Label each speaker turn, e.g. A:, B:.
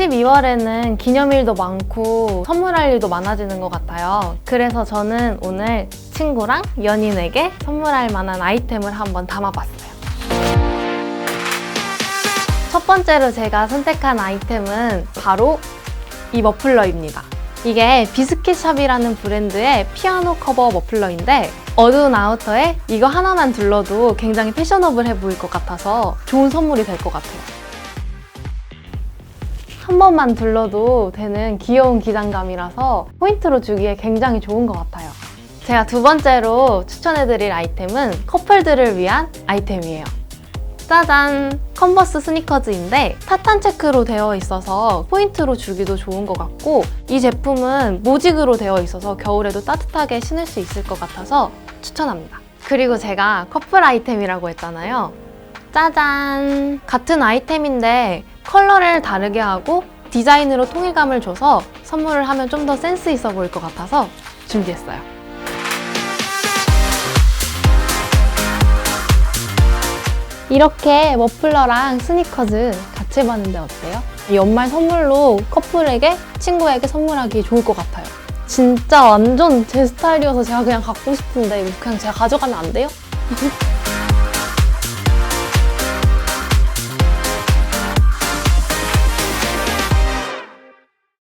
A: 12월에는 기념일도 많고 선물할 일도 많아지는 것 같아요. 그래서 저는 오늘 친구랑 연인에게 선물할 만한 아이템을 한번 담아봤어요. 첫 번째로 제가 선택한 아이템은 바로 이 머플러입니다. 이게 비스킷샵이라는 브랜드의 피아노 커버 머플러인데 어두운 아우터에 이거 하나만 둘러도 굉장히 패셔너블해 보일 것 같아서 좋은 선물이 될 것 같아요. 한 번만 둘러도 되는 귀여운 기장감이라서 포인트로 주기에 굉장히 좋은 것 같아요. 제가 두 번째로 추천해드릴 아이템은 커플들을 위한 아이템이에요. 짜잔! 컨버스 스니커즈인데 타탄 체크로 되어 있어서 포인트로 주기도 좋은 것 같고 이 제품은 모직으로 되어 있어서 겨울에도 따뜻하게 신을 수 있을 것 같아서 추천합니다. 그리고 제가 커플 아이템이라고 했잖아요. 짜잔! 같은 아이템인데 컬러를 다르게 하고 디자인으로 통일감을 줘서 선물을 하면 좀 더 센스 있어 보일 것 같아서 준비했어요. 이렇게 머플러랑 스니커즈 같이 봤는데 어때요? 연말 선물로 커플에게, 친구에게 선물하기 좋을 것 같아요. 진짜 완전 제 스타일이어서 제가 그냥 갖고 싶은데 그냥 제가 가져가면 안 돼요?